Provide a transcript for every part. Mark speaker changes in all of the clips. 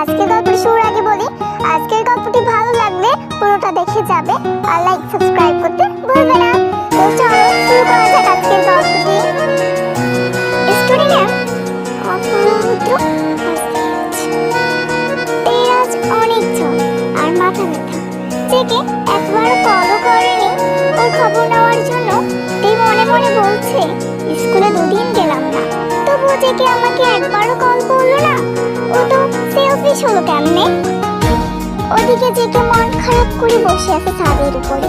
Speaker 1: আজকের গল্পটি শুরুর আগে বলি, আজকের গল্পটি ভালো লাগলে পুরোটা দেখে যাবে আর লাইক সাবস্ক্রাইব করতে ভুলবে না। তো চলো শুরু করা যাক আজকের গল্পটি। অপরুদ্র মনে মনে বলছে, স্কুলে দুদিন গেলাম না। তবুও জেগে আমাকে একবারও কল করল না। ও তো সেলফিশ হলো কেমনে? ওদিকে জেগে মন খারাপ করে বসে আছে ছাদের উপরে।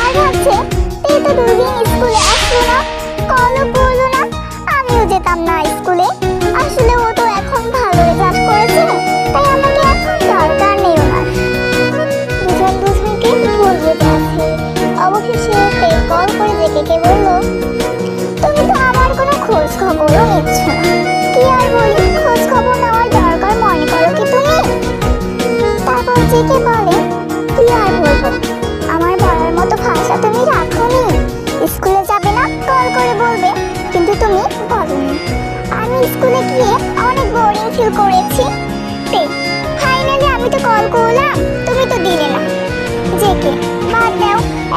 Speaker 1: আর ভাবছে তে তো দুদিন স্কুলে আসলো না কলও করল না, আমিও যেতাম না স্কুলে। আসলে ও তো এখন ভালো রেজাল্ট করেছে, তাই আমাকে এখন দরকার নেই ওনার। দুজন দুজনকে ভুল বুঝে আছে। অবশেষে কল করে জেকেকে বলল, তুমি তো আমার কোনো খোঁজ খবরও নিচ্ছ না।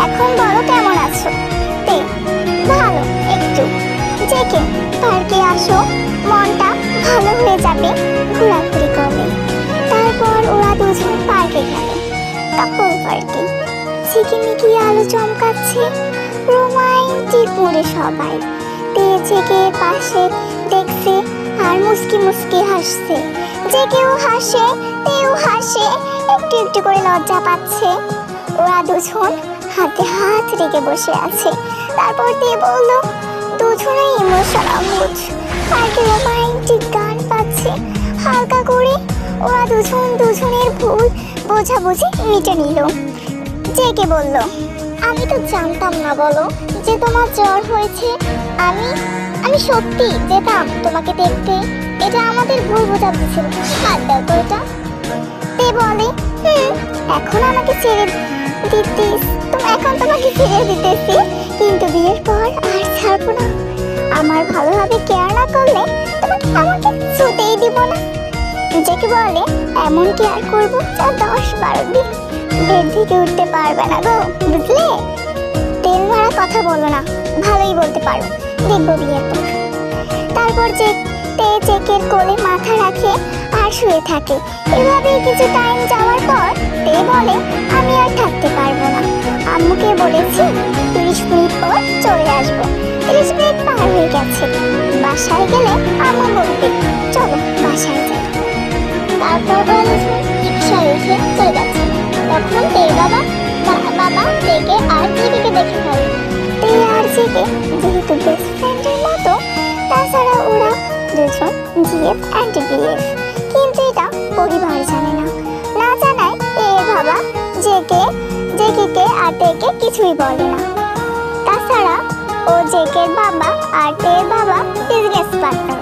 Speaker 1: এখন বলো কেমন আছো? তে, ভালো, একটু। জেকে পার্কে আসো। মনটা ভালো হয়ে যাবে ঘোরাঘুরি করবে। তারপর ওরা দুজন পার্কে গেল। কাপল পার্কে ঝিকিমিকি আলো চমকাচ্ছে। রোমান্টিক মুড়ে সবাই। তে জেগে পাশে দেখছে আর মুস্কি মুস্কি হাসছে। যে কেউ হাসে, তেও হাসে, একটু একটু করে লজ্জা পাচ্ছে। ওরা দুজন হাতে হাত রেখে বসে আছে। তারপর দিয়ে বলল, দুজনেই ইমোশনাল মুড পার্কে রোমান্টিক গান পাচ্ছে হালকা করে ওরা দুজন দুজনের ভুল বোঝাবুঝি মিটে নিল। জেকে বলল, আমি তো জানতাম না বলো যে তোমার জ্বর হয়েছে। আমি আমি সত্যি যেতাম তোমাকে দেখতে। এটা আমাদের ভুল বোঝাবুঝি। ছিল বাদ দাও তো এটা। তে বলে? হুম, এখন আমাকে ছেড়ে দিতিস তুমি এখন তোমাকে ছেড়ে দিতেছি। কিন্তু বিয়ের পর আর ছাড়বো না। আমার ভালোভাবে কেয়ার না করলে তোমাকে আমাকে ছুতেই দিব না। জেকে বলে, এমন কেয়ার করব যা দশ বারো দিন বেড থেকে উঠতে পারবে না গো, বুঝলে? তেল মারা কথা বলো না, ভালোই বলতে পারো, দেখব বিয়ের পর। তারপর যে তে চেকের কোলে মাথা রাখে আর শুয়ে থাকে। এভাবেই কিছু টাইম যাওয়ার পর তে বলে, আমি আর থাকতে পারব না। আম্মুকে বলেছি, তিরিশ মিনিট পর চলে আসব। তিরিশ মিনিট পার হয়ে গেছে। বাসায় গেলে আম্মু বলবে, চলো বাসায় যাই। তারপর কিছুই বলে না তাছাড়া ও জেকের বাবা আর তের বাবা বিজনেস পার্টনার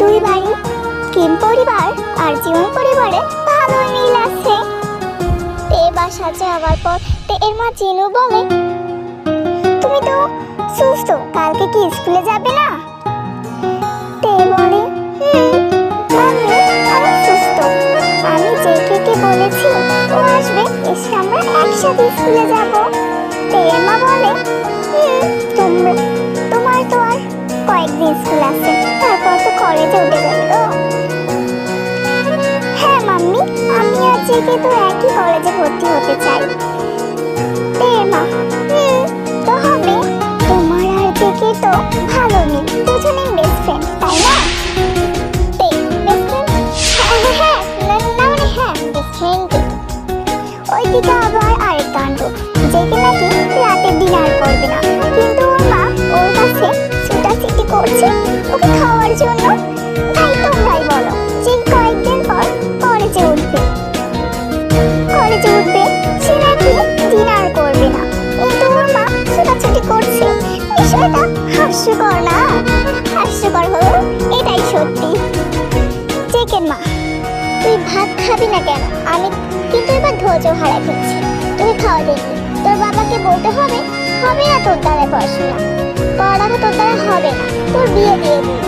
Speaker 1: দুই বাড়ি কিম পরিবার আর জীবন পরিবারে ভালোই মিল আছে। তে বাসা যাওয়ার পর তে এর মা চিনু বলে, তুমি তো সুস্থ, কালকে কি স্কুলে যাবে না? তে বলে সুস্থ। আমি জেকেকে বলেছি ও আসবে, এসে আমরা একসাথে স্কুলে যাব। তে মা বলে তোমরা, তোমার তো আর কয়েকদিন স্কুল আছে, তারপর তো কলেজে উঠে যাবে হ্যাঁ মাম্মি, আমি আর জেকে তো একই কলেজে ভর্তি হতে চাই। তে মা হুম তো হবে, তোমার আর জেকে তো ভালো মিল দুজনেই বেস্ট ফ্রেন্ড তাই না? হ্যাঁ হ্যাঁ হ্যাঁ ওইদিকে আবার আরেক কাণ্ড করছে ওকে খাওয়ার জন্য তাই তোমরাই বলো যে কয়েকদিন পর কলেজে উঠবে। কলেজে উঠবে, সে নাকি ডিনার করবে না। কিন্তু ওর মা ছুটাছুটি করছে। বিষয়টা হাস্যকর না? হাস্যকর হলো এটাই সত্যি। চিকেন মা, তুই ভাত খাবি না কেন? আমি কিন্তু এবার ধৈর্য হারাই ফেলছি তুই খাওয়া দেখবি তোর বাবাকে বলতে হবে হবে না তোর দ্বারা পড়াশোনা। পড়ালেখা তোর দ্বারা হবে তোর বিয়ে দিয়ে দিই।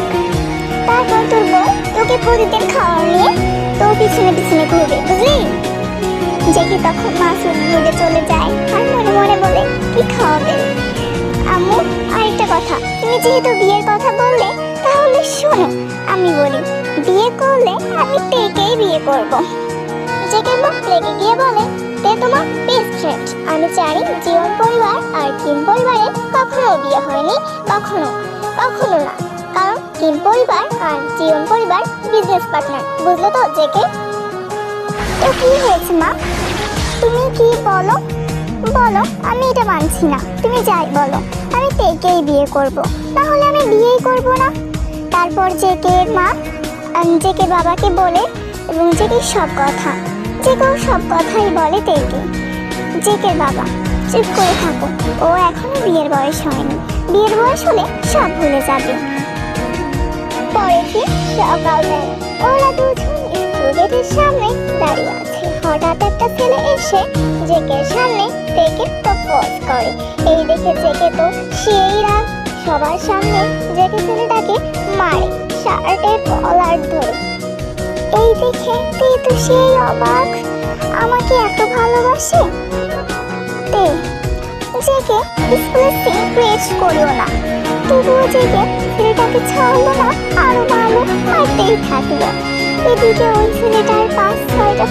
Speaker 1: তারপর তোর বউ তোকে প্রতিদিন খাওয়ার নিয়ে তোর পিছনে পিছনে ঘুরবে, বুঝলি? জেগে তখন মাসুদ ঘুরে চলে যায় আর মনে মনে বলে, কি খাওয়াবে? আম্মু, আরেকটা কথা। তুমি যেহেতু বিয়ের কথা বললে, তাহলে শোনো, আমি বলি, বিয়ে করলে আমি তেকেই বিয়ে করব। জেগে মুখ লেগে গিয়ে বলে তে তোমার বেস্ট ফ্রেন্ড আমি জানি জীবন পরিবার আর কিম পরিবারের কখনো বিয়ে হয়নি, কখনো কখনো না। কারণ কিম পরিবার আর জীবন পরিবার বিজনেস পার্টনার বুঝলে তো, জেকে? তো কি হয়েছে, মা? তুমি কি বলো? বলো, আমি এটা মানছি না। তুমি যাই বলো, আমি তেকেই বিয়ে করব। তাহলে আমি বিয়েই করব না। তারপর জেকে, মা জেকে বাবাকে বলে এবং জেকে সব কথা। জেকেও সব কথাই বলে তেকে জেকের বাবা, চুপ করে থাকো, ও এখনও বিয়ের বয়স হয়নি। বিয়ের বয়স হলে সব ভুলে যাবে। পরে কি সকালবেলা ওরা দুজন স্কুল গেটের সামনে দাঁড়িয়ে আছে। হঠাৎ একটা ছেলে এসে জেকের সামনে জেকে প্রপোজ করে। এই দেখে জেকে তো সেই রাগ। সবার সামনে জেকে ছেলেটাকে মারে, শার্টের কলার ধরে। এই দেখে তে তো সেই অবাক। আমাকে এত ভালোবাসে? তে জেকে স্কুলে সিক্রেট করিও না। তবুও জেগে ছেলেটাকে ছাড়লো না, আরও ভালো মারতেই থাকল এদিকে ওই ছেলেটার পাঁচ ছয়টা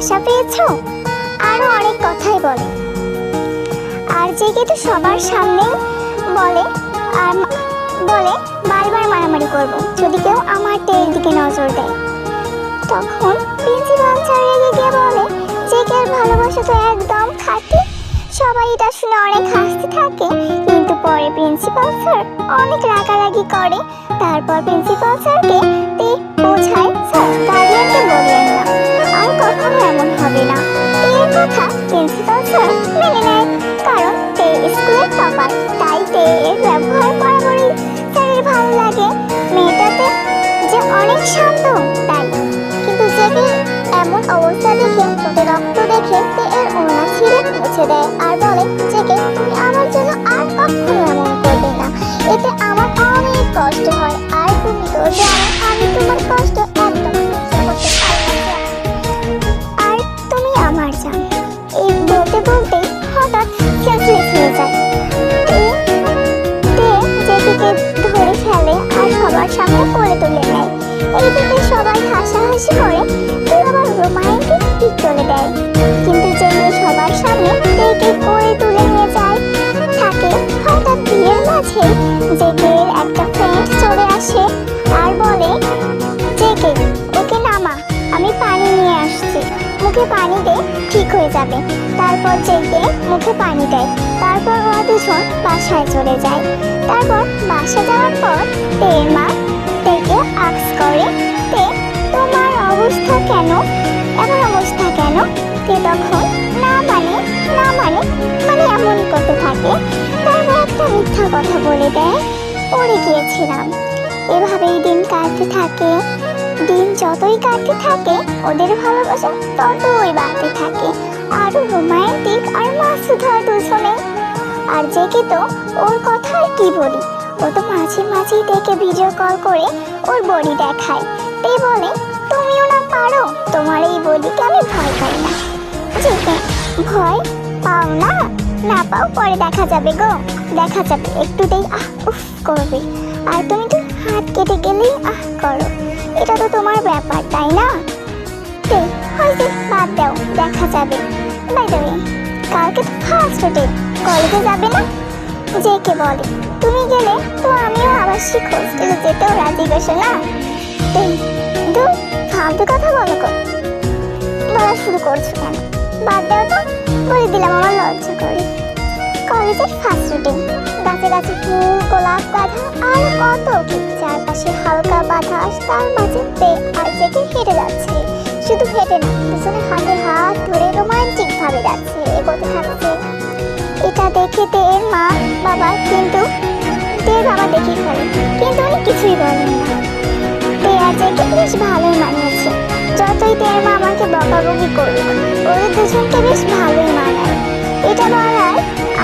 Speaker 1: বাসা পেয়েছ? আরও অনেক কথাই বলে। আর জেগে তো সবার সামনে বলে আর বলে, বারবার মারামারি করব, যদি কেউ আমার টের দিকে নজর দেয়। তখন প্রিন্সিপাল স্যার রেগে গিয়ে বলে জেকের ভালোবাসা তো একদম খাঁটি। সবাই এটা শুনে অনেক হাসতে থাকে। কিন্তু পরে প্রিন্সিপাল স্যার অনেক রাগারাগি করে। তারপর প্রিন্সিপাল স্যারকে বোঝায়, স্যার গার্ডিয়ানকে বললেন কথা প্রিন্সিপাল স্যার মেনে নেয়। কারণ তে স্কুলের টপার তাই তে এর ব্যবহার বরাবরই স্যারের ভালো লাগে। মেয়েটাতে যে অনেক শান্ত, তাই। কিন্তু জেগে এমন অবস্থা দেখে ওদের রক্ত দেখে তে এর ওনা ছিঁড়ে মুছে দেয় আর বলে, জেগে, তুমি আমার জন্য আর কখনো এমন করবে না। এতে আমার অনেক কষ্ট হয়, আর তুমি তো জানো যাবে। তারপর জেগে মুখে পানি দেয়। তারপর ওরা দুজন বাসায় চলে যায়। তারপর বাসা যাওয়ার পর তের মা তেকে আক্স করে, তে, তোমার অবস্থা কেন? এমন অবস্থা কেন? তে তখন, না মানে না মানে মানে এমনই করতে থাকে। তারপর একটা মিথ্যা কথা বলে দেয়। পড়ে গিয়েছিলাম। এভাবেই দিন কাটতে থাকে। দিন যতই কাটতে থাকে, ওদের ভালোবাসা ততই বাড়তে থাকে। আরও রোমান্টিক আর হয় দুজনে। আর জেকে তো ওর কথা আর কি বলি? ও তো মাঝে মাঝেই দেখে ভিডিও কল করে ওর বডি দেখায়। তে বলে, তুমিও না পারো, তোমার এই বডিকে আমি ভয় পাই না। জেকে ভয়? পাও না? না পাও, পরে দেখা যাবে গো। দেখা যাবে, একটু একটুতেই আহ, উফ, করবে। আর তুমি তো হাত কেটে গেলেই, আহ, করো। এটা তো তোমার ব্যাপার, তাই না? হয়তো, বাদ দাও, দেখা যাবে। বাই দ্য ওয়ে কালকে তো ফার্স্ট ডে কলেজে যাবে না? যে কে বলে। তুমি গেলে তো আমিও আবাসিক হোস্টেলে যেতেও রাজি গেছে না? তে দু ফালতু কথা বলো গো বলা শুরু করছ কেন? বাদ দাও তো, বলে দিলাম আমার লজ্জা করে। কলেজের ফার্স্ট ডে গাছে গাছে ফুল, গোলাপ গাধা আর কত কি? চারপাশে হালকা বাতাস, তার মাঝে তে আর জেকে হেঁটে যাচ্ছে। শুধু হেঁটে না, পিছনে হাতে হাত ধরে রোমান্টিক ভাবে যাচ্ছে, এগোতে থাকছে। এটা দেখে তের মা, বাবা, কিন্তু তের বাবা দেখে ফেলে, কিন্তু উনি কিছুই বলেন না। তেয়া জেকে বেশ ভালোই মানিয়েছে। যতই তেয়ার মা আমাকে বকাবকি করুক ওদের দুজনকে বেশ ভালোই মানায়। এটা বলার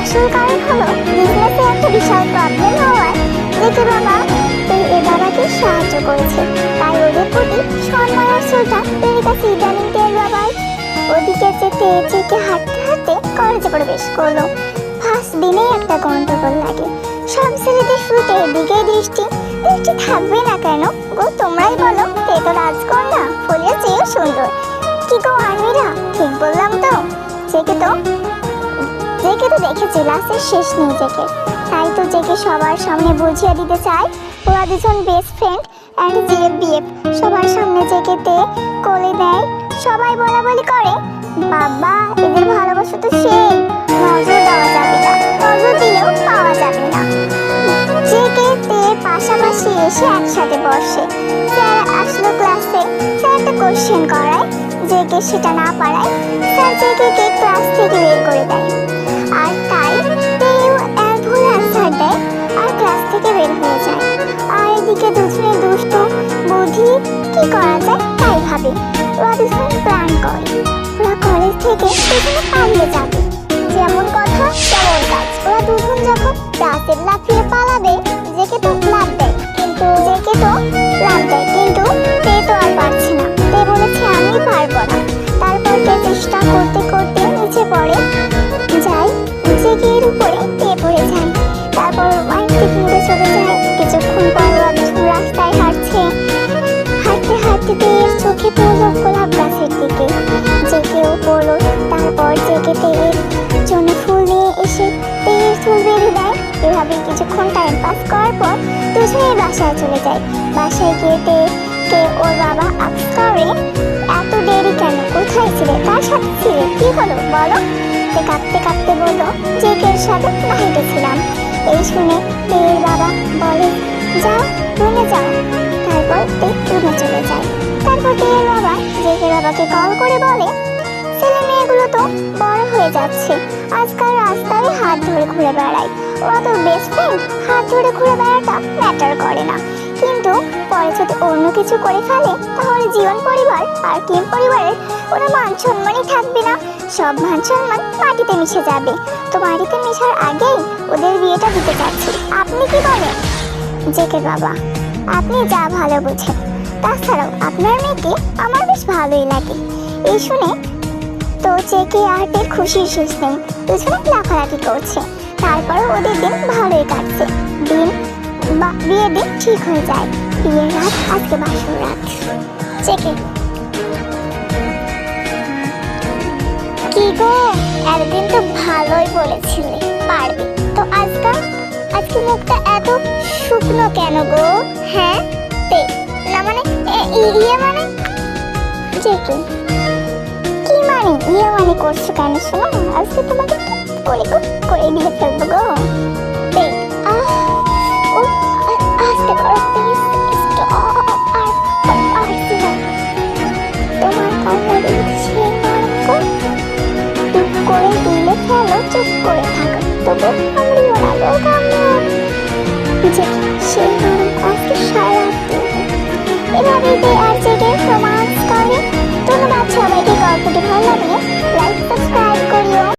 Speaker 1: আসল কারণ হলো বিজনেসে একটা বিশাল প্রবলেম হওয়ায় জেকে বাবা এই সাহায্য করেছে। তাই ওদের প্রতি সম্মান আর শ্রদ্ধা বেড়ে গেছে ইদানিং বাবার ওদিকে যেতে জেকে হাঁটতে হাঁটতে কলেজে প্রবেশ করল। ফার্স্ট দিনেই একটা গন্ডগোল লাগে। সব ছেলেদের শুরুতে এদিকে দৃষ্টি। দৃষ্টি থাকবে না কেন? গো, তোমরাই বলো, কে তো রাজকন্যা? ফুলের চেয়েও সুন্দর। কি গো আর্মিরা ঠিক বললাম তো। জেকে তো জেকে তো দেখেছে লাস্টের শেষ নেই জেকে। তাই তো জেকে সবার সামনে বুঝিয়ে দিতে চায় ওরা দুজন বেস্ট ফ্রেন্ড অ্যান্ড জিএফ সবার সামনে জেকেতে কোলে দেয়, সবাই বলা বলি করে, বাবা, এদের ভালোবাসা তো সেই, নজর দেওয়া যাবে না, নজর দিলেও পাওয়া যাবে না। জেকে তে পাশাপাশি এসে একসাথে বসে। স্যার আসলো ক্লাসে স্যার একটা কোশ্চেন করায় জেকে সেটা না পারায় স্যার জেকে ক্লাস থেকে বের করে দেয়। আর তাই তেও ভুল অ্যান্সার দেয়, আর ক্লাস থেকে বের হয়ে এদিকে দুজনে দুষ্টু বুদ্ধি কি করা যায় তাই ভাবে। দুজন প্ল্যান করে। ওরা কলেজ থেকে দুজনে পালিয়ে যাবে। যেমন কথা, তেমন কাজ। ওরা দুজন যখন রাতের লাফিয়ে পালাবে, জেকে তো লাভ দেয়। কিন্তু জেকে তো লাভ দেয়। কিন্তু তে তো আর পারছে না। তে বলেছে, আমি পারব না। তারপর তে চেষ্টা করতে করতে নিচে পড়ে যায়। জেকে এর বাসায় চলে যায়। বাসায় গিয়ে কে ওর বাবা আফস করে এত দেরি কেন? কোথায় ছিলে? তার সাথে ছিলে? কি হলো? বলো। তে কাঁদতে কাঁদতে বলল জেকের সাথে বাহিরে ছিলাম এই শুনে তেয়ের বাবা বলে, যাও, রুমে যাও। তারপর তে রুমে চলে যায়। তারপর তেয়ের বাবা জেকের বাবাকে কল করে বলে, ছেলে মেয়েগুলো তো বড় হয়ে যাচ্ছে। আজকাল রাস্তায় হাত ধরে ঘুরে বেড়ায়। ওরা তো বেস্ট ফ্রেন্ড হাত ধরে ঘুরে বেড়াটা ম্যাটার করে না। কিন্তু পরে যদি অন্য কিছু করে ফেলে, তাহলে জীবন, পরিবার আর কিম পরিবারের ওরা মান সম্মানই থাকবে না। সব মান সম্মান মাটিতে মিশে যাবে। তো মাটিতে মেশার আগেই ওদের বিয়েটা দিতে চাচ্ছি। আপনি কি বলেন? জেকের বাবা, আপনি যা ভালো বুঝেন। তাছাড়াও আপনার মেয়েকে আমার বেশ ভালোই লাগে। এই শুনে তো জেকে আর্টের খুশির শেষ নেই। দুজনে লাফালাফি করছে। তারপর ওদের দিন ভালোই কাটছে। দিন বা বিয়ের দিন ঠিক হয়ে যায়। বিয়ের রাত, আজকে বাসর রাত। জেকে কি গো? একদিন তো ভালোই বলেছিলে, পারবে। তো আজকাল আজকে মুখটা এত শুকনো কেন গো? হ্যাঁ? তে, না মানে ইয়ে মানে? জেকে কি মানে ইয়ে মানে করছ কেন শোনো? আজকে তোমাকে করে করে দিয়ে ফেলব গো তে আহ